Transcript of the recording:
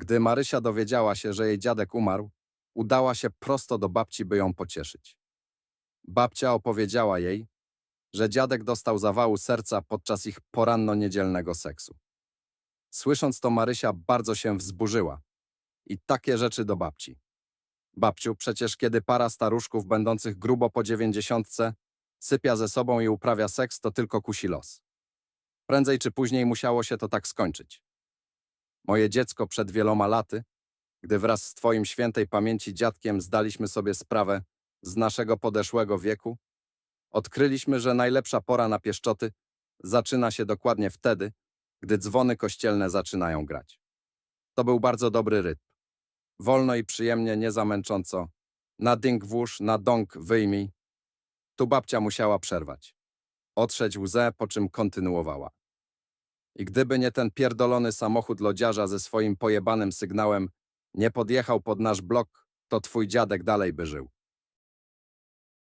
Gdy Marysia dowiedziała się, że jej dziadek umarł, udała się prosto do babci, by ją pocieszyć. Babcia opowiedziała jej, że dziadek dostał zawału serca podczas ich poranno-niedzielnego seksu. Słysząc to, Marysia bardzo się wzburzyła. I takie rzeczy do babci. Babciu, przecież kiedy para staruszków będących grubo po dziewięćdziesiątce sypia ze sobą i uprawia seks, to tylko kusi los. Prędzej czy później musiało się to tak skończyć. Moje dziecko przed wieloma laty, gdy wraz z twoim świętej pamięci dziadkiem zdaliśmy sobie sprawę z naszego podeszłego wieku, odkryliśmy, że najlepsza pora na pieszczoty zaczyna się dokładnie wtedy, gdy dzwony kościelne zaczynają grać. To był bardzo dobry rytm. Wolno i przyjemnie, nie za męcząco. Na ding włóż, na dąg wyjmij. Tu babcia musiała przerwać. Otrzeć łzę, po czym kontynuowała. I gdyby nie ten pierdolony samochód lodziarza ze swoim pojebanym sygnałem nie podjechał pod nasz blok, to twój dziadek dalej by żył.